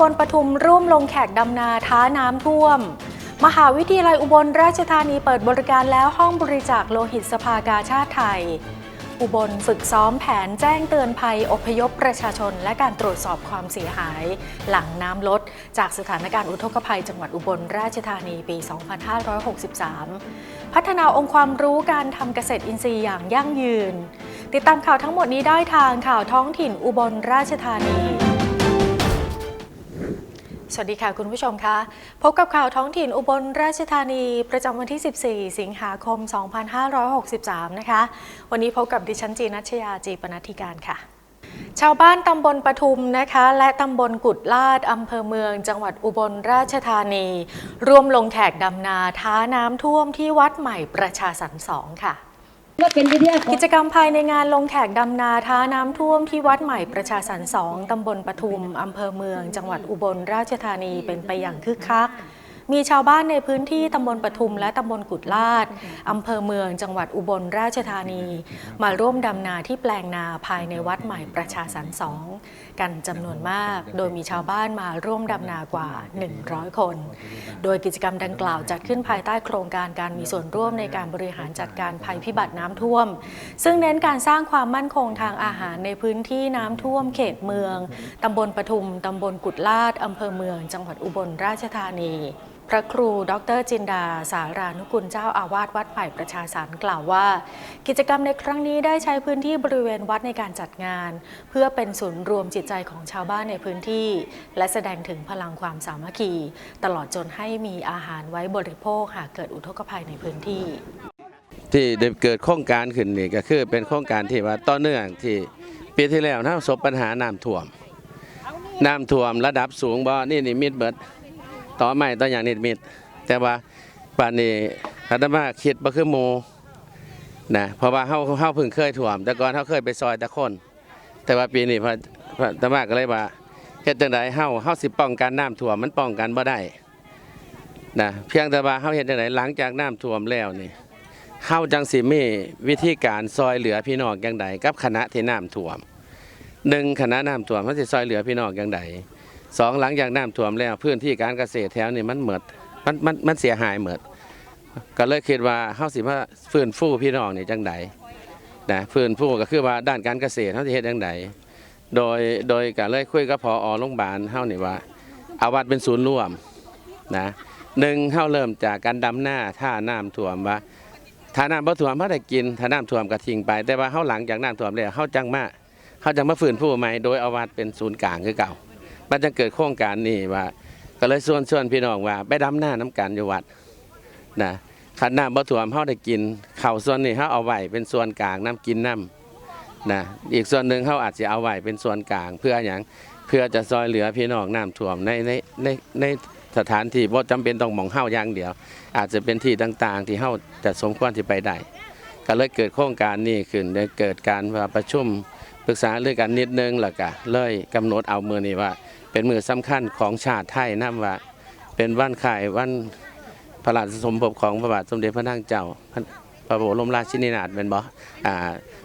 าวบ้านตำบลปทุมร่วมลงแขกดำนาท้าน้ำท่วม มหาวิทยาลัยอุบลราชธานีเปิดบริการแล้วห้องบริจาคโลหิตสภากาชาติไทย อุบลฝึกซ้อมแผนแจ้งเตือนภัยอพยพประชาชน และการตรวจสอบความเสียหาย หลังน้ำลด จากสถานการณ์อุทกภัยจังหวัดอุบลราชธานีปี 2563 พัฒนาองค์ความรู้การทำเกษตรอินทรีย์อย่างยั่งยืน ติดตามข่าวทั้งหมดนี้ได้ทางข่าวท้องถิ่นอุบลราชธานี วัสดีค่ะคุณผู้ชมคะพบกับข่าวท้องถิ่นอุบลราชธานีประจำวันที่ 14 สิงหาคม 2563 นะคะ วันนี้พบกับดิฉันจีนัชยาจีปนัธิการค่ะ ชาวบ้านตำบลปทุมนะคะ และตำบลกุดลาดอำเภอเมือง จังหวัดอุบลราชธานี ร่วมลงแขกดำนาท้าน้ำท่วมที่วัดใหม่ประชาสรรสองค่ะ ก็เป็นวิทยากรกิจกรรมภายในงานลงแขกดำนาท้าน้ำท่วมที่วัดใหม่ประชาสรรค์สองตำบลปทุมอำเภอเมือง จังหวัดอุบลราชธานีเป็นไปอย่างคึกคัก มีชาวบ้านในพื้นที่ตำบลปทุม และตำบลกุดลาดอำเภอเมืองจังหวัดอุบลราชธานี มาร่วมดำนาที่แปลงนาภายในวัดใหม่ประชาสรรสองกันจำนวนมาก โดยมีชาวบ้านมาร่วมดำนากว่า 100 คน โดยกิจกรรมดังกล่าวจัดขึ้นภายใต้โครงการการมีส่วนร่วมในการบริหารจัดการภัยพิบัติน้ำท่วม ซึ่งเน้นการสร้างความมั่นคงทางอาหารในพื้นที่น้ำท่วมเขตเมืองตำบลปทุมตำบลกุดลาดอำเภอเมือง จังหวัดอุบลราชธานี พระครูดรจินดา สารานุกุลเจ้าอาวาสวัดใหม่ประชาสรรกล่าวว่า กิจกรรมในครั้งนี้ได้ใช้พื้นที่บริเวณวัดในการจัดงาน เพื่อเป็นศูนย์รวมจิตใจของชาวบ้านในพื้นที่ และแสดงถึงพลังความสามัคคี ตลอดจนให้มีอาหารไว้บริโภคหากเกิดอุทกภัยในพื้นที่ ที่ได้เกิดโครงการขึ้นนี่ก็คือเป็นโครงการที่ว่าต่อเนื่องที่ปีที่แล้วนะประสบปัญหาน้ำท่วมน้ำท่วมระดับสูงบ่นี่นี่มิดเบิด ต่อใหม่ต่ออย่างนี้มิดแต่ว่าป่านนี้อาตมาคิดบ่คือหมู่นะเพราะว่าเฮาเฮาเพิ่งเคยท่วม แต่ก่อนเฮาเคยไปซอยแตะคน แต่ว่าปีนี้พระพระอาตมาก็เลยว่าเฮ็ดจังไดเฮาเฮาสิป้องกันน้ำท่วมมันป้องกันบ่ได้นะเพียงแต่ว่าเฮาเฮ็ดจังไดหลังจากน้ำท่วมแล้วนี่เฮาจังสิมีวิธีการซอยเหลือพี่น้องอย่างใดกับคณะที่น้ำท่วมหนึ่งคณะน้ำท่วมมันสิซอยเหลือพี่น้องอย่างใด สองหลังจากน้ำท่วมแล้วพื้นที่การเกษตรแถวนี้มันเหมิดมันมันมันเสียหายเหมิดก็เลยคิดว่าเฮาสิมาฟื้นฟูพี่น้องนี่จังใดนะฟื้นฟูก็คือว่าด้านการเกษตรเฮาสิเฮ็ดจังใดโดยโดยก็เลยคุยกับพอโรงพยาบาลเฮานี่ว่าเอาวัดเป็นศูนย์รวมนะหนึ่งเฮาเริ่มจากการดำหน้าท่าน้ำท่วมว่าถ้าน้ำบ่ท่วมเฮาได้กินถ้าน้ำท่วมก็ทิ้งไป แต่ว่าเฮาหลังจากน้ำท่วมแล้วเฮาจังมาเฮาจังมาฟื้นฟูใหม่โดยเอาวัดเป็นศูนย์กลางคือเก่า มันจะเกิดโครงการนี้ว่า ก็เลยชวนชวนพี่น้องว่า ไปดำหน้าน้ำกันอยู่วัดนะคันน้ำบ่ท่วมเฮาได้กินเข้าส่วนนี้เฮาเอาไว้เป็นส่วนกลางน้ำกินน้ำนะอีกส่วนหนึ่งเฮาอาจจะเอาไว้เป็นส่วนกลาง เพื่อหยังเพื่อจะซอยเหลือพี่น้องน้ำท่วมในในในในสถานที่บ่จำเป็นต้องหมองเฮาอย่างเดียว อาจจะเป็นที่ต่างๆ ที่เฮาจะสมควรที่ไปได้ก็เลยเกิดโครงการนี้ขึ้นได้เกิดการประชุมปรึกษาเรื่องกันนิดนึงแล้วก็เลยกำหนดเอาเมื่อนี้ว่า เป็นมือสำคัญของชาติไทยนํว่า เป็นวันข่ายวันพระราชสมภพของพระบาทสมเด็จพระนางเจ้าพระพระบรมราชินีนาถเป็นบ่อ่า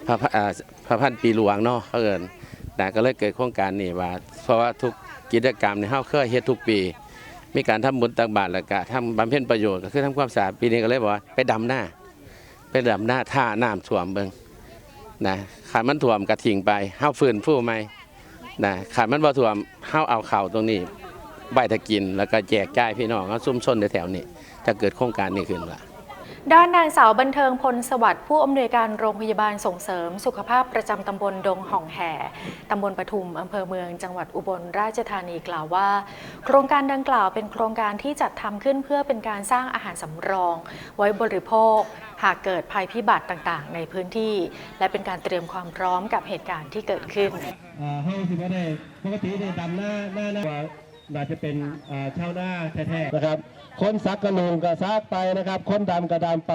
พระพระพระพันปีหลวงเนาะเขาเอิ้นแต่ก็เลยเกิดโครงการนี้ว่า เพราะว่าทุกกิจกรรมเนี่ยเฮาเคยเฮ็ดทุกปี มีการทำบุญตักบาตรแล้วก็ทำบำเพ็ญประโยชน์ก็คือทำความสะอาดปีนี้ก็เลยบอกว่าไปดำหน้า ไปดำหน้าท่าน้ำท่วมเบิงนะขาดมันท่วมกระถิ่งไปเฮาฟื้นฟูใหม่ นะขาดมันบ่ท่วมเฮาเอาเข่าวตรงนี้ใบตะกิน แล้วก็แจกจ่ายพี่น้องเฮาซุ่มชนในแถวนี้จะเกิดโครงการนี้ขึ้นล่ะ ด้านนางสาวบันเทิงพลสวัสดิ์ผู้อำนวยการโรงพยาบาลส่งเสริม สุขภาพประจำตำบลดงห่องแห่ตำบลปทุมอำเภอเมืองจังหวัดอุบลราชธานีกล่าวว่า โครงการดังกล่าวเป็นโครงการที่จัดทำขึ้นเพื่อเป็นการสร้างอาหารสำรอง ไว้บริโภค หากเกิดภัยพิบัติต่างๆ ในพื้นที่ และเป็นการเตรียมความพร้อมกับเหตุการณ์ที่เกิดขึ้นเอ่อเฮาสิว่าได้ปกติได้ดำหน้าหน้าหน้าว่าน่าจะเป็นเอ่อชาวนาแท้ๆนะครับ คนซักกระนงก็ซักไปนะครับ คนดำก็ดำไป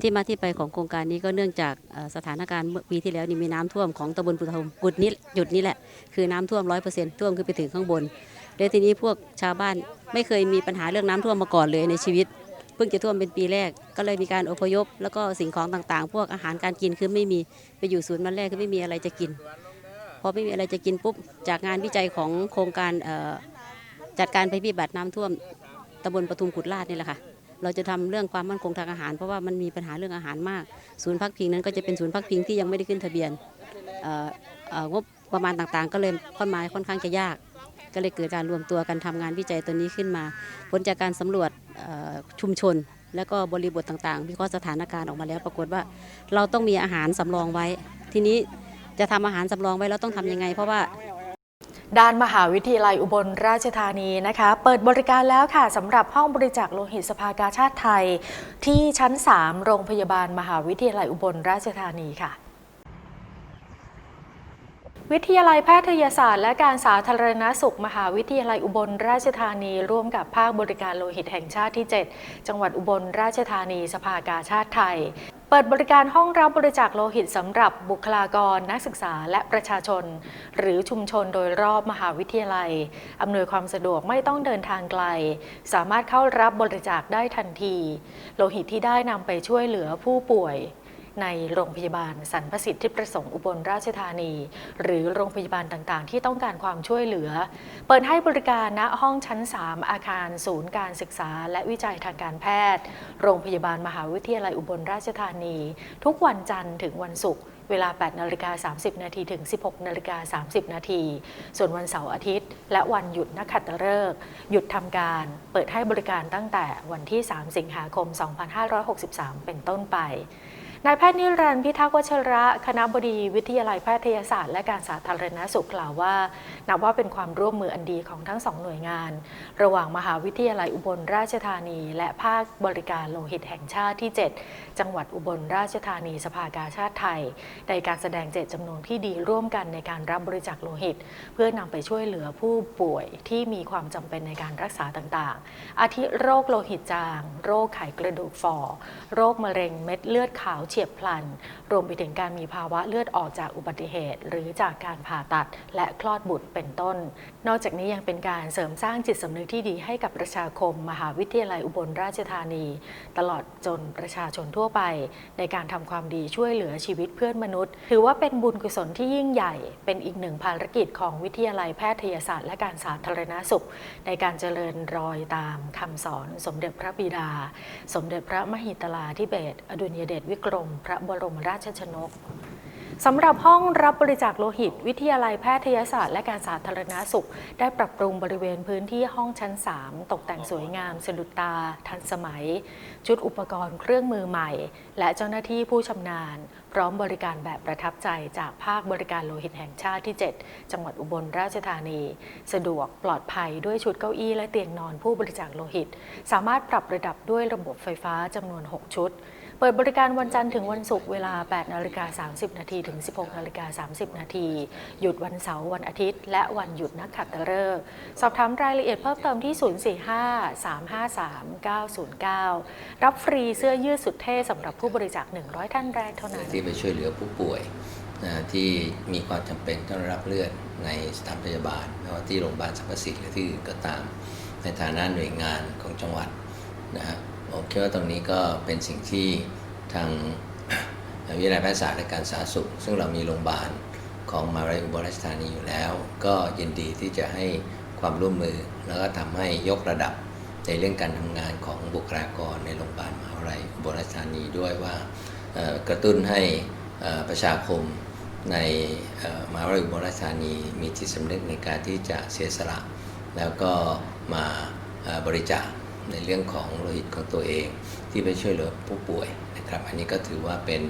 ที่มาที่ไปของโครงการนี้ก็เนื่องจากสถานการณ์เมื่อปีที่แล้วนี่มีน้ำท่วมของตำบลปุถมกุดนี้หยุดนี้แหละคือน้ำท่วมร้อยเปอร์เซ็นต์ท่วมขึ้นไปถึงข้างบนแล้วทีนี้พวกชาวบ้านไม่เคยมีปัญหาเรื่องน้ำท่วมมาก่อนเลยในชีวิต เพิ่งจะท่วมเป็นปีแรก ก็เลยมีการอพยพ แล้วก็สิ่งของต่างๆ พวกอาหารการกินคือไม่มีไปอยู่ศูนย์วันแรกคือไม่มีอะไรจะกินพอไม่มีอะไรจะกินปุ๊บจากงานวิจัยของโครงการจัดการภัยพิบัติน้ำท่วม ตำบลปทุมขุดลาดนี่แหละค่ะเราจะทำเรื่องความมั่นคงทางอาหาร เพราะว่ามันมีปัญหาเรื่องอาหารมาก ศูนย์พักพิงนั้นก็จะเป็นศูนย์พักพิงที่ยังไม่ได้ขึ้นทะเบียนงบประมาณต่างๆ ก็เลยค่อนมาค่อนข้างจะยาก ก็เลยเกิดการรวมตัวกันทำงานวิจัยตัวนี้ขึ้นมา ผลจากการสำรวจชุมชน และก็บริบทต่างๆวิเคราะห์สถานการณ์ออกมาแล้วปรากฏว่า เราต้องมีอาหารสำรองไว้ ทีนี้จะทำอาหารสำรองไว้แล้วต้องทำยังไง เพราะว่า ด้านมหาวิทยาลัยอุบลราชธานีนะคะ เปิดบริการแล้วค่ะสำหรับห้องบริจาคโลหิตสภากาชาติไทย ที่ชั้น 3 โรงพยาบาลมหาวิทยาลัยอุบลราชธานีค่ะวิทยาลัยแพทยศาสตร์และการสาธารณสุข มหาวิทยาลัยอุบลราชธานี ร่วมกับภาคบริการโลหิตแห่งชาติที่ 7 จังหวัดอุบลราชธานีสภากาชาติไทย เปิดบริการห้องรับบริจาคโลหิตสำหรับบุคลากร นักศึกษาและประชาชน หรือชุมชนโดยรอบมหาวิทยาลัย อำนวยความสะดวกไม่ต้องเดินทางไกล สามารถเข้ารับบริจาคได้ทันที โลหิตที่ได้นำไปช่วยเหลือผู้ป่วย ในโรงพยาบาลสรรพสิทธิประสงค์อุบลราชธานี หรือโรงพยาบาลต่างๆ ที่ต้องการความช่วยเหลือ เปิดให้บริการณห้องชั้น 3 อาคารศูนย์การศึกษา และวิจัยทางการแพทย์ โรงพยาบาลมหาวิทยาลัยอุบลราชธานี ทุกวันจันทร์ถึงวันศุกร์เวลา 8 นาฬิกา 30 นาทีถึง 16 นาฬิกา 30 นาที ส่วนวันเสาร์อาทิตย์ และวันหยุดนักขัตฤกษ์หยุดทำการ เปิดให้บริการตั้งแต่วันที่ 3 สิงหาคม 2563 เป็นต้นไป นายแพทย์นิรันดร์พิทักษ์วชระคณะบดีวิทยาลัยแพทยศาสตร์และการสาธารณสุขกล่าวว่า นับว่าเป็นความร่วมมืออันดีของทั้งสองหน่วยงาน ระหว่างมหาวิทยาลัยอุบลราชธานี และภาคบริการโลหิตแห่งชาติที่ 7 จังหวัดอุบลราชธานีสภากาชาติไทย ในการแสดงเจตจำนงที่ดีร่วมกันในการรับบริจาคโลหิต เพื่อนำไปช่วยเหลือผู้ป่วยที่มีความจำเป็นในการรักษาต่างๆ อาทิโรคโลหิตจาง โรคไขกระดูกฝ่อโรคมะเร็งเม็ดเลือดขาวเฉียบพลันรวมไปถึงการมีภาวะเลือดออกจากอุบัติเหตุ หรือจากการผ่าตัดและคลอดบุตรเป็นต้น นอกจากนี้ยังเป็นการเสริมสร้างจิตสำนึกที่ดีให้กับประชาคม มหาวิทยาลัยอุบลราชธานี ตลอดจนประชาชนทั่วไป ในการทำความดีช่วยเหลือชีวิตเพื่อนมนุษย์ ถือว่าเป็นบุญกุศลที่ยิ่งใหญ่ เป็นอีกหนึ่งภารกิจของวิทยาลัยแพทยศาสตร์และการสาธารณสุข ในการเจริญรอยตามคำสอน สมเด็จพระบิดา สมเด็จพระมหิตลาธิเบศอดุลยเดชวิกรม พระบรมราชชนกสำหรับห้องรับบริจาคโลหิต วิทยาลัยแพทยศาสตร์และการสาธารณสุข ได้ปรับปรุงบริเวณพื้นที่ห้องชั้น 3 ตกแต่งสวยงามสะดุดตา ทันสมัย ชุดอุปกรณ์เครื่องมือใหม่ และเจ้าหน้าที่ผู้ชำนาญ พร้อมบริการแบบประทับใจจากภาคบริการโลหิตแห่งชาติที่ 7 จังหวัดอุบลราชธานี สะดวกปลอดภัยด้วยชุดเก้าอี้และเตียงนอนผู้บริจาคโลหิต สามารถปรับระดับด้วยระบบไฟฟ้าจำนวน 6 ชุด เปิดบริการวันจันทร์ถึงวันศุกร์เวลา 8 นาฬิกา 30 นาทีถึง 16 นาฬิกา 30 นาที หยุดวันเสาร์วันอาทิตย์ และวันหยุดนักขัตฤกษ์สอบถามรายละเอียดเพิ่มเติมที่ 045-353-909 รับฟรีเสื้อยืดสุดเท่สำหรับผู้บริจาค 100 ท่านแรกเท่านั้น ที่ไปช่วยเหลือผู้ป่วยที่มีความจำเป็นต้องรับเลือดในสถานพยาบาลไม่ว่าที่โรงพยาบาลสรรพสิทธิ์หรือที่อื่นก็ตาม ในฐานะหน่วยงานของจังหวัดนะฮะ ผมคิดว่าตรงนี้ก็เป็นสิ่งที่ทางวิทยาลัยแพทยศาสตร์และการสาธารณสุข ซึ่งเรามีโรงพยาบาลของมหาวิทยาลัยอุบลราชธานีอยู่แล้ว ก็ยินดีที่จะให้ความร่วมมือ แล้วก็ทำให้ยกระดับในเรื่องการทำงานของบุคลากรในโรงพยาบาลมหาวิทยาลัยอุบลราชธานีด้วยว่ากระตุ้นให้ประชาคมในมหาวิทยาลัยอุบลราชธานีมีจิตสำนึกในการที่จะเสียสละ แล้วก็มาบริจาค ในเรื่องของโลหิตของตัวเอง ที่ไปช่วยเหลือผู้ป่วยนะครับ อันนี้ก็ถือว่าเป็น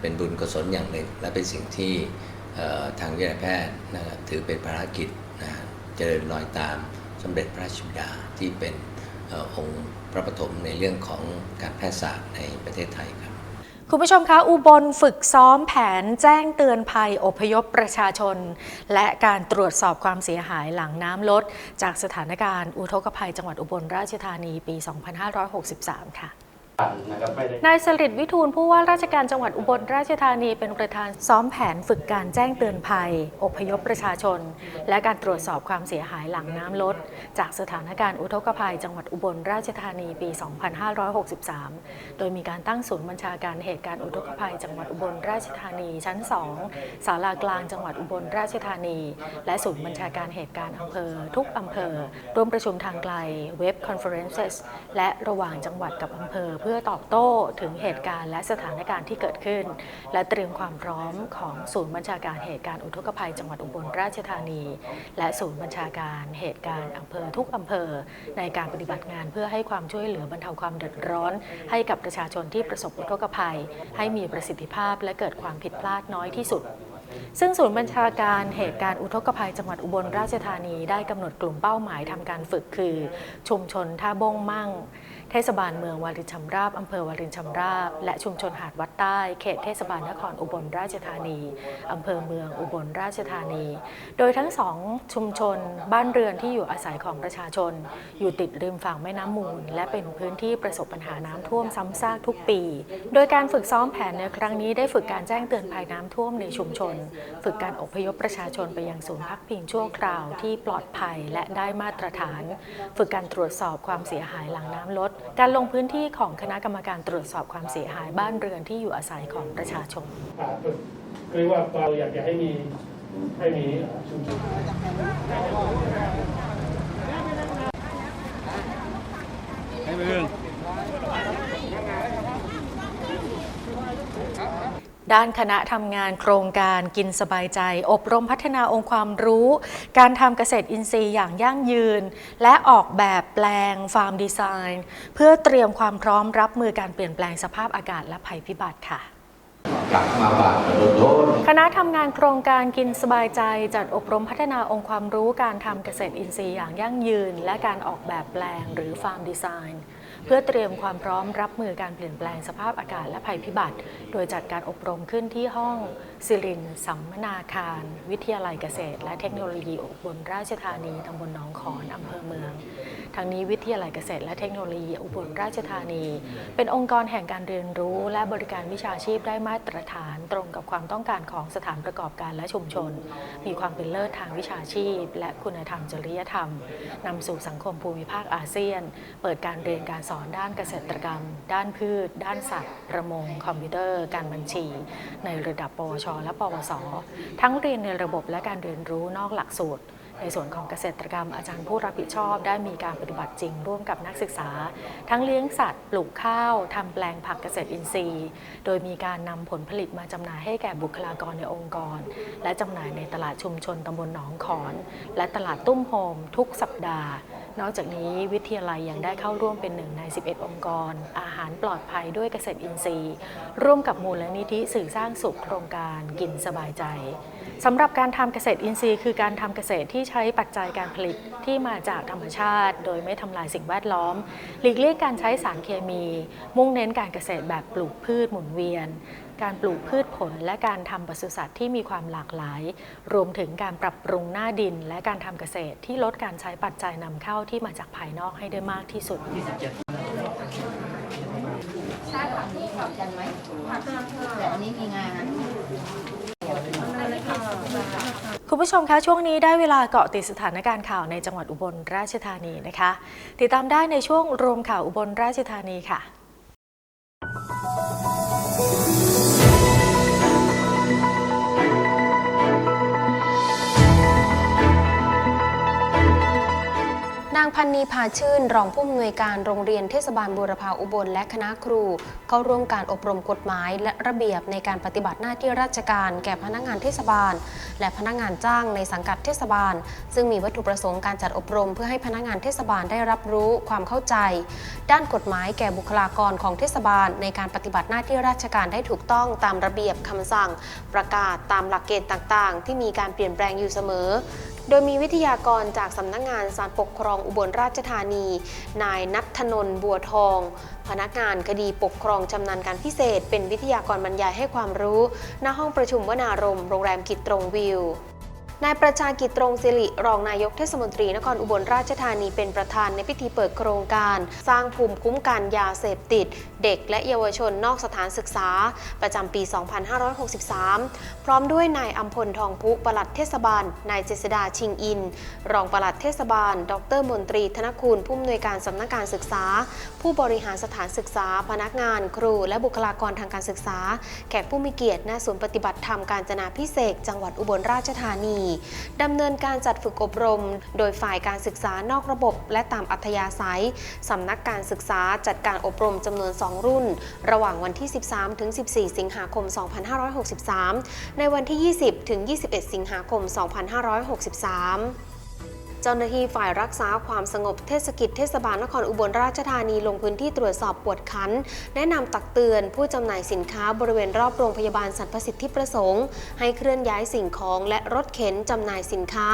เป็นบุญกุศลอย่างหนึ่ง และเป็นสิ่งที่ทางวิทยาแพทย์นะครับถือเป็นภารกิจนะฮะเจริญรอยตามสมเด็จพระราชบิดาที่เป็นเอ่อองค์พระปฐมในเรื่องของการแพทยศาสตร์ในประเทศไทย คุณผู้ชมคะ อุบลฝึกซ้อมแผนแจ้งเตือนภัยอพยพประชาชน และการตรวจสอบความเสียหายหลังน้ำลด จากสถานการณ์อุทกภัยจังหวัดอุบลราชธานีปี 2563 ค่ะ นะครับไม่ได้นายสลิดวิทูลผู้ว่าราชการจังหวัดอุบลราชธานีเป็นประธานซ้อมแผนฝึกการแจ้งเตือนภัย อพยพประชาชน และการตรวจสอบความเสียหายหลังน้ำลด จากสถานการณ์อุทกภัย จังหวัดอุบลราชธานีปี 2563 โดยมีการตั้งศูนย์บัญชาการเหตุการณ์อุทกภัย จังหวัดอุบลราชธานีชั้น 2 ศาลากลางจังหวัดอุบลราชธานี และศูนย์บัญชาการเหตุการณ์อำเภอ ทุกอำเภอร่วมประชุมทางไกลเว็บคอนเฟอเรนซ์และระหว่างจังหวัดกับอำเภอเพื่อตอบโต้ถึงเหตุการณ์และสถานการณ์ที่เกิดขึ้น และเตรียมความพร้อมของศูนย์บัญชาการเหตุการณ์อุทกภัยจังหวัดอุบลราชธานี และศูนย์บัญชาการเหตุการณ์อำเภอทุกอำเภอ ในการปฏิบัติงานเพื่อให้ความช่วยเหลือบรรเทาความเดือดร้อน ให้กับประชาชนที่ประสบอุทกภัย ให้มีประสิทธิภาพและเกิดความผิดพลาดน้อยที่สุดซึ่งศูนย์บัญชาการเหตุการณ์อุทกภัยจังหวัดอุบลราชธานีได้กำหนดกลุ่มเป้าหมายทำการฝึกคือ ชุมชนท่าบงมั่ง เทศบาลเมืองวารินชำราบอำเภอวารินชำราบ และชุมชนหาดวัดใต้ เขตเทศบาลนครอุบลราชธานีอำเภอเมืองอุบลราชธานี โดยทั้งสองชุมชนบ้านเรือนที่อยู่อาศัยของประชาชน อยู่ติดริมฝั่งแม่น้ำมูล และเป็นพื้นที่ประสบปัญหาน้ำท่วมซ้ำซากทุกปี โดยการฝึกซ้อมแผนในครั้งนี้ได้ฝึกการแจ้งเตือนภัยน้ำท่วมในชุมชน ฝึกการอพยพประชาชนไปยังศูนย์พักพิงชั่วคราวที่ปลอดภัยและได้มาตรฐาน ฝึกการตรวจสอบความเสียหายหลังน้ำลดการลงพื้นที่ของคณะกรรมการตรวจสอบความเสียหายบ้านเรือนที่อยู่อาศัยของประชาชนเรียกว่าเราอยากจะให้มีให้มีชุมชน ด้านคณะทำงานโครงการกินสบายใจ อบรมพัฒนาองค์ความรู้ การทำเกษตรอินทรีย์อย่างยั่งยืน และออกแบบแปลงฟาร์มดีไซน์ เพื่อเตรียมความพร้อมรับมือการเปลี่ยนแปลงสภาพอากาศและภัยพิบัติค่ะกลับมาบ้านโดนโดนคณะทำงานโครงการกินสบายใจ จัดอบรมพัฒนาองค์ความรู้การทำเกษตรอินทรีย์อย่างยั่งยืน และการออกแบบแปลงหรือฟาร์มดีไซน์ เพื่อเตรียมความพร้อมรับมือการเปลี่ยนแปลงสภาพอากาศและภัยพิบัติ โดยจัดการอบรมขึ้นที่ห้องสิรินสัมมนาคาร วิทยาลัยเกษตร และเทคโนโลยีอุบลราชธานีตำบลหนองขอนอำเภอเมือง ทั้งนี้วิทยาลัยเกษตรและเทคโนโลยีอุบลราชธานี เป็นองค์กรแห่งการเรียนรู้และบริการวิชาชีพได้มาตรฐานตรงกับความต้องการของสถานประกอบการและชุมชน มีความเป็นเลิศทางวิชาชีพ และคุณธรรมจริยธรรมนำสู่สังคมภูมิภาคอาเซียน เปิดการเรียนการสอนด้านเกษตรกรรม ด้านพืช ด้านสัตว์ ประมง คอมพิวเตอร์ การบัญชี ในระดับปวช และปวส ทั้งเรียนในระบบและการเรียนรู้นอกหลักสูตร ในส่วนของเกษตรกรรมอาจารย์ผู้รับผิดชอบ ได้มีการปฏิบัติจริง ร่วมกับนักศึกษา ทั้งเลี้ยงสัตว์ปลูกข้าวทำแปลงผักเกษตรอินทรีย์ โดยมีการนำผลผลิตมาจำหน่ายให้แก่บุคลากรในองค์กร และจำหน่ายในตลาดชุมชนตำบลหนองขอน และตลาดตุ้มโฮมทุกสัปดาห์ นอกจากนี้วิทยาลัยยังได้เข้าร่วมเป็นหนึ่งใน 11 องค์กร อาหารปลอดภัยด้วยเกษตรอินทรีย์ ร่วมกับมูลนิธิสื่อสร้างสุขโครงการกินสบายใจสำหรับการทำเกษตรอินทรีย์ คือการทำเกษตรที่ใช้ปัจจัยการผลิตที่มาจากธรรมชาติ โดยไม่ทำลายสิ่งแวดล้อม หลีกเลี่ยงการใช้สารเคมี มุ่งเน้นการเกษตรแบบปลูกพืชหมุนเวียน การปลูกพืชผลและการทำปศุสัตว์ที่มีความหลากหลาย รวมถึงการปรับปรุงหน้าดิน และการทำเกษตรที่ลดการใช้ปัจจัยนำเข้าที่มาจากภายนอกให้ได้มากที่สุดใช่ค่ะนี้กลับกันไหมแต่อันนี้มีงานคุณผู้ชมคะช่วงนี้ได้เวลาเกาะติดสถานการณ์ข่าวในจังหวัดอุบลราชธานีนะคะ ติดตามได้ในช่วงรวมข่าวอุบลราชธานีค่ะ พันนีพาชื่น รองผู้อำนวยการโรงเรียนเทศบาลบูรพาอุบลและคณะครู เข้าร่วมการอบรมกฎหมายและระเบียบในการปฏิบัติหน้าที่ราชการแก่พนักงานเทศบาล และพนักงานจ้างในสังกัดเทศบาล ซึ่งมีวัตถุประสงค์การจัดอบรม เพื่อให้พนักงานเทศบาลได้รับรู้ความเข้าใจ ด้านกฎหมายแก่บุคลากรของเทศบาล ในการปฏิบัติหน้าที่ราชการได้ถูกต้องตามระเบียบคำสั่ง ประกาศตามหลักเกณฑ์ต่าง ๆ ที่มีการเปลี่ยนแปลงอยู่เสมอ โดยมีวิทยากรจากสำนักงานสารปกครองอุบลราชธานี นายนัทธนน์บัวทอง พนักงานคดีปกครองชำนาญการพิเศษ เป็นวิทยากรบรรยายให้ความรู้ ณห้องประชุมวนารมโรงแรมกิตตรงวิว นายประชากิจตรงสิริรองนายกเทศมนตรีนครอุบลราชธานีเป็นประธานในพิธีเปิดโครงการ สร้างภูมิคุ้มกันยาเสพติด เด็กและเยาวชนนอกสถานศึกษา ประจำปี 2563 พร้อมด้วยนายอัมพลทองพุปลัดเทศบาล นายเจษดาชิงอิน รองปลัดเทศบาล ดรมนตรีธนคุณผู้อำนวยการสำนักการศึกษา ผู้บริหารสถานศึกษา พนักงาน ครู และบุคลากรทางการศึกษา แขกผู้มีเกียรติณศูนย์ปฏิบัติธรรมการจนาพิเศษ จังหวัดอุบลราชธานีดำเนินการจัดฝึกอบรม โดยฝ่ายการศึกษานอกระบบ และตามอัธยาศัยสำนักการศึกษาจัดการอบรมจำนวน 2 รุ่น ระหว่างวันที่ 13 ถึง 14 สิงหาคม 2563 ในวันที่ 20 ถึง 21 สิงหาคม 2563 เจ้าหน้าที่ฝ่ายรักษาความสงบเทศกิจเทศบาลนครอุบลราชธานีลงพื้นที่ตรวจสอบปวดขัน แนะนำตักเตือนผู้จำหน่ายสินค้าบริเวณรอบโรงพยาบาลสรรพสิทธิประสงค์ ให้เคลื่อนย้ายสิ่งของและรถเข็นจำหน่ายสินค้า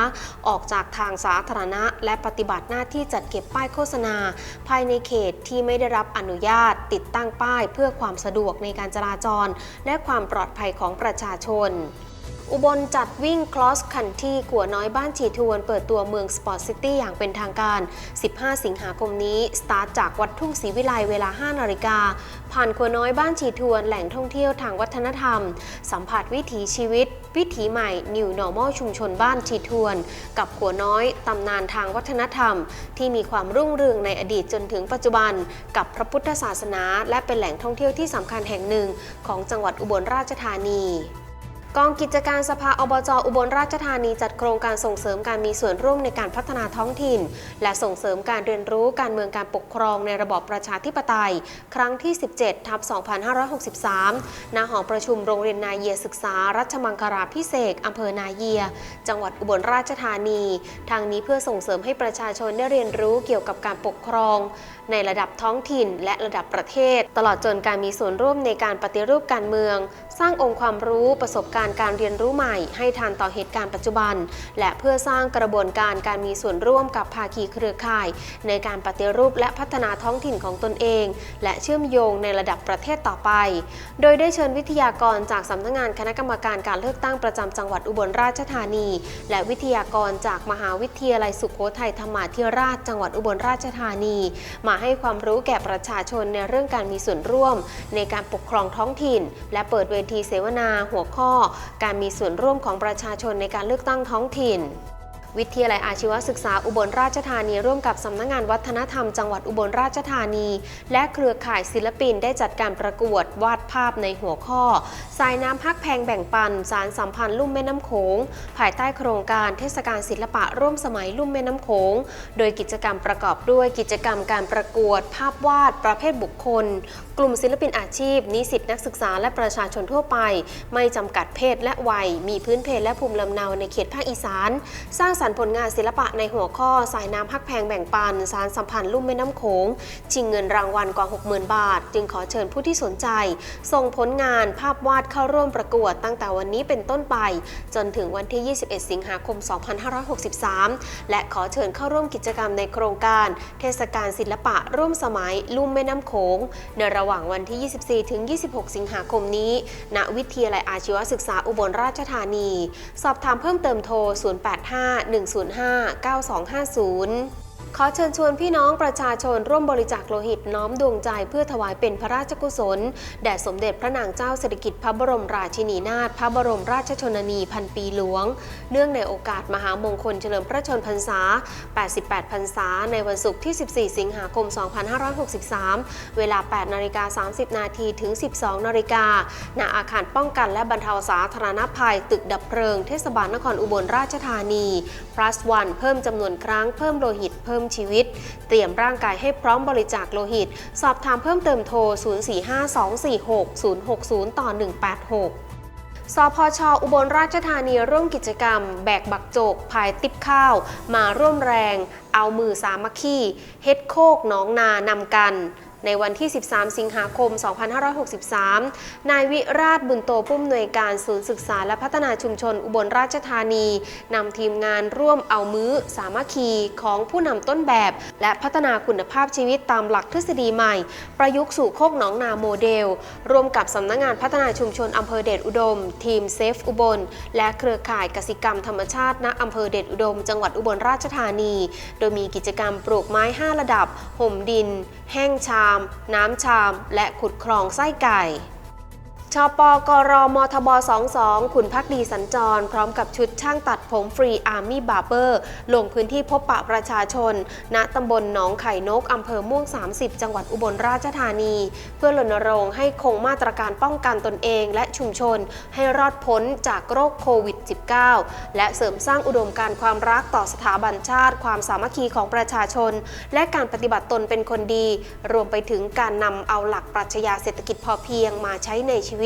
ออกจากทางสาธารณะ และปฏิบัติหน้าที่จัดเก็บป้ายโฆษณา ภายในเขตที่ไม่ได้รับอนุญาต ติดตั้งป้าย เพื่อความสะดวกในการจราจร และความปลอดภัยของประชาชน อุบลจัดวิ่ง cross country ขัวน้อยบ้านฉีทวน เปิดตัวเมืองสปอร์ตซิตี้อย่างเป็นทางการ 15 สิงหาคมนี้ สตาร์ทจากวัดทุ่งศรีวิไลเวลา 5 นาฬิกา ผ่านขัวน้อยบ้านฉีทวน แหล่งท่องเที่ยวทางวัฒนธรรม สัมผัสวิถีชีวิต วิถีใหม่ New Normal ชุมชนบ้านฉีทวน กับขัวน้อยตำนานทางวัฒนธรรม ที่มีความรุ่งเรืองในอดีตจนถึงปัจจุบัน กับพระพุทธศาสนา และเป็นแหล่งท่องเที่ยวที่สำคัญแห่งหนึ่ง ของจังหวัดอุบลราชธานี กองกิจการสภาอบจอุบลราชธานีจัดโครงการส่งเสริมการมีส่วนร่วมในการพัฒนาท้องถิ่น และส่งเสริมการเรียนรู้การเมืองการปกครองในระบอบประชาธิปไตย ครั้งที่ 17ทับ2563 ณ หอประชุมโรงเรียนนาเยียศึกษา รัชมังคลาพิเศษอำเภอนาเยีย จังหวัดอุบลราชธานี ทางนี้เพื่อส่งเสริมให้ประชาชนได้เรียนรู้เกี่ยวกับการปกครอง ในระดับท้องถิ่น และระดับประเทศ ตลอดจนการมีส่วนร่วมในการปฏิรูปการเมือง สร้างองค์ความรู้ประสบการณ์การเรียนรู้ใหม่ ให้ทันต่อเหตุการณ์ปัจจุบัน และเพื่อสร้างกระบวนการการมีส่วนร่วมกับภาคีเครือข่าย ในการปฏิรูปและพัฒนาท้องถิ่นของตนเอง และเชื่อมโยงในระดับประเทศต่อไป โดยได้เชิญวิทยากรจากสำนักงานคณะกรรมการการเลือกตั้งประจำจังหวัดอุบลราชธานี และวิทยากรจากมหาวิทยาลัยสุโขทัยธรรมาธิราช จังหวัดอุบลราชธานี มาให้ความรู้แก่ประชาชนในเรื่องการมีส่วนร่วม ในการปกครองท้องถิ่น และเปิดเวทีเสวนาหัวข้อการมีส่วนร่วมของประชาชนในการเลือกตั้งท้องถิ่น วิทยาลัยอาชีวศึกษาอุบลราชธานีร่วมกับสำนักงานวัฒนธรรมจังหวัดอุบลราชธานี และเครือข่ายศิลปินได้จัดการประกวดวาดภาพในหัวข้อ สายน้ำพักแพงแบ่งปัน สารสัมพันธ์ลุ่มแม่น้ำโขง ภายใต้โครงการเทศกาลศิลปะร่วมสมัยลุ่มแม่น้ำโขง โดยกิจกรรมประกอบด้วยกิจกรรมการประกวด ภาพวาด ประเภทบุคคล กลุ่มศิลปินอาชีพ นิสิตนักศึกษาและประชาชนทั่วไป ไม่จำกัดเพศและวัย มีพื้นเพและภูมิลำเนาในเขตภาคอีสาน สร้างสรรค์ผลงานศิลปะในหัวข้อสายน้ำพักแพงแบ่งปัน สารสัมพันธ์ลุ่มแม่น้ำโขง ชิงเงินรางวัลกว่า 60,000 บาท จึงขอเชิญผู้ที่สนใจ ส่งผลงานภาพวาดเข้าร่วมประกวดตั้งแต่วันนี้เป็นต้นไป จนถึงวันที่ 21 สิงหาคม 2563 และขอเชิญเข้าร่วมกิจกรรมในโครงการ เทศกาลศิลปะร่วมสมัย ลุ่มแม่น้ำโขง ในระหว่างวันที่ 24 ถึง 26 สิงหาคมนี้ ณ วิทยาลัยอาชีวศึกษาอุบลราชธานี สอบถามเพิ่มเติมโทร105 9250 ขอเชิญชวนพี่น้องประชาชนร่วมบริจาคโลหิตน้อมดวงใจเพื่อถวายเป็นพระราชกุศล แด่สมเด็จพระนางเจ้าสิริกิติ์พระบรมราชินีนาถพระบรมราชชนนีพันปีหลวง เนื่องในโอกาสมหามงคลเฉลิมพระชนพรรษา 88 พรรษา ในวันศุกร์ที่ 14 สิงหาคม 2563 เวลา 8 นาฬิกา 30 นาทีถึง 12 นาฬิกาณอาคารป้องกันและบรรเทาสาธารณภัย ตึกดับเพลิง เทศบาลนครอุบลราชธานี plus one เพิ่มจำนวนครั้งเพิ่มโลหิตเพิ่มชีวิต เตรียมร่างกายให้พร้อมบริจาคโลหิต สอบถามเพิ่มเติมโทร 045246 060 ต่อ 186สพช อุบลราชธานีร่วมกิจกรรม แบกบักโจกภายติบข้าว มาร่วมแรง เอามือสามัคคีเฮ็ดโคกน้องนานำกัน ในวันที่ 13 สิงหาคม 2563 นายวิราชบุญโตผู้อำนวยการศูนย์ศึกษาและพัฒนาชุมชนอุบลราชธานีนำทีมงานร่วมเอามื้อ สามัคคีของผู้นำต้นแบบ และพัฒนาคุณภาพชีวิตตามหลักทฤษฎีใหม่ ประยุกต์สู่โคกหนองนาโมเดล ร่วมกับสำนักงานพัฒนาชุมชนอำเภอเดชอุดม ทีมเซฟอุบล และเครือข่ายกสิกรรมธรรมชาติณอำเภอเดชอุดม จังหวัดอุบลราชธานี โดยมีกิจกรรมปลูกไม้ 5 ระดับห่มดิน แห้งชาม น้ำชาม และขุดคลองไส้ไก่ ชปกรมทบ 22 ขุนพักดีสัญจร พร้อมกับชุดช่างตัดผมฟรีอาร์มี่บาร์เบอร์ ลงพื้นที่พบปะประชาชน ณตำบลหนองไข่นก อำเภอม่วง 30 จังหวัดอุบลราชธานี เพื่อรณรงค์ให้คงมาตรการป้องกันตนเองและชุมชน ให้รอดพ้นจากโรคโควิด -19 และเสริมสร้างอุดมการความรักต่อสถาบันชาติ ความสามัคคีของประชาชน และการปฏิบัติตนเป็นคนดี รวมไปถึงการนำเอาหลักปรัชญาเศรษฐกิจพอเพียงมาใช้ในชีวิต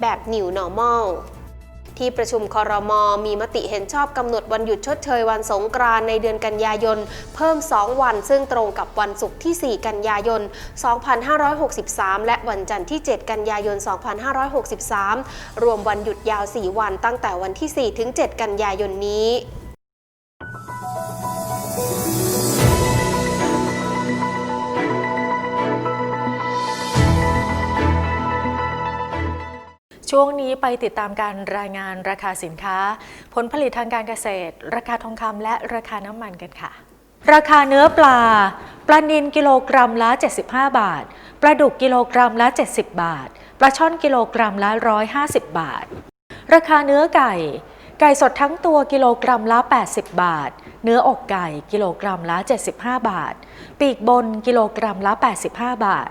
แบบ New Normal ที่ประชุมคอรมอมีมติเห็นชอบกำหนดวันหยุดชดเชยวันสงกรานในเดือนกันยายน เพิ่ม 2 วัน ซึ่งตรงกับวันศุกร์ที่ 4 กันยายน 2563 และวันจันทร์ที่ 7 กันยายน 2563 รวมวันหยุดยาว 4 วันตั้งแต่วันที่ 4 ถึง 7 กันยายนนี้ ช่วงนี้ไปติดตามการรายงานราคาสินค้า ผลผลิตทางการเกษตร ราคาทองคำและราคาน้ำมันกันค่ะ ราคาเนื้อปลา ปลานิลกิโลกรัมละ 75 บาท ปลาดุกกิโลกรัมละ 70 บาท ปลาช่อนกิโลกรัมละ 150 บาท ราคาเนื้อไก่ ไก่สดทั้งตัวกิโลกรัมละ 80 บาท เนื้ออกไก่กิโลกรัมละ 75 บาท ปีกบนกิโลกรัมละ 85 บาท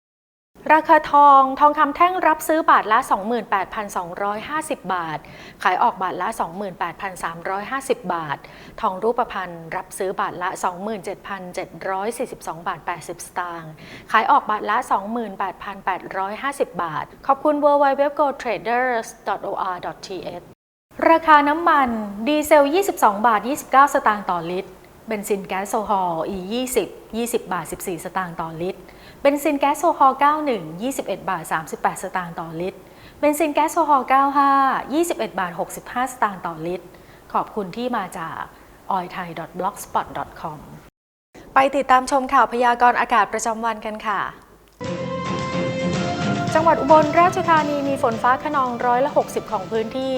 ราคาทองทองคำแท่งรับซื้อบาทละ 28,250 บาท ขายออกบาทละ 28,350 บาท ทองรูปพรรณรับซื้อบาทละ 27,742 บาท 80 สตางค์ขายออกบาทละ 28,850 บาท ขอบคุณ w w w g o t r a d e r s o r t h ราคาน้ำมัน ดีเซล 22 บาท 29 สตางค์ต่อลิตร เบนซินแก๊สโซฮอล์ E20 20 บาท 14 สตางค์ต่อลิตร เบนซินแก๊สโซฮอล์91 21 บาท 38 สตางค์ต่อลิตร เบนซินแก๊สโซฮอล์95 21 บาท 65 สตางค์ต่อลิตร ขอบคุณที่มาจาก oilthai.blogspot.com ไปติดตามชมข่าวพยากรณ์อากาศประจำวันกันค่ะ จังหวัดอุบลราชธานีมีฝนฟ้าขนองร้อยละ 60 ของพื้นที่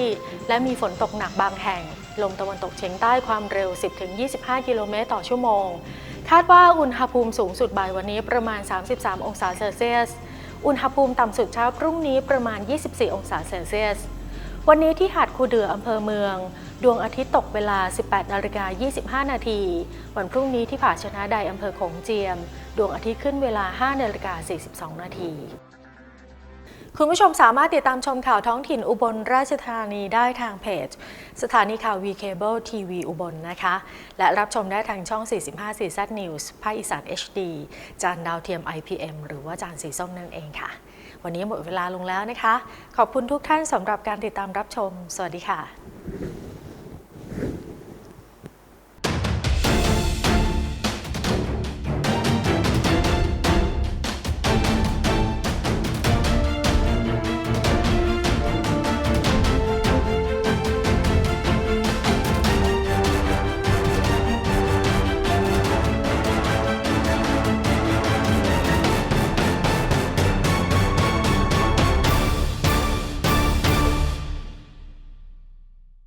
และมีฝนตกหนักบางแห่ง ลมตะวันตกเฉียงใต้ความเร็ว 10-25 กิโลเมตรต่อชั่วโมง คาดว่าอุณหภูมิสูงสุดบ่ายวันนี้ประมาณ 33 องศาเซลเซียส อุณหภูมิต่ำสุดเช้าพรุ่งนี้ประมาณ 24 องศาเซลเซียส วันนี้ที่หาดคูเดืออำเภอเมือง ดวงอาทิตย์ตกเวลา 18นาฬิกา25 นาที วันพรุ่งนี้ที่ผาชนะใดอำเภอโขงเจียม ดวงอาทิตย์ขึ้นเวลา 5นาฬิกา42 นาที คุณผู้ชมสามารถติดตามชมข่าวท้องถิ่นอุบลราชธานีได้ทางเพจ สถานีข่าว VCable TV อุบลนะคะ และรับชมได้ทางช่อง 45 4 Z News ภาคอีสาน HD จานดาวเทียม IPM หรือว่าจานสีส้มนั่นเองค่ะ วันนี้หมดเวลาลงแล้วนะคะ ขอบคุณทุกท่านสำหรับการติดตามรับชม สวัสดีค่ะ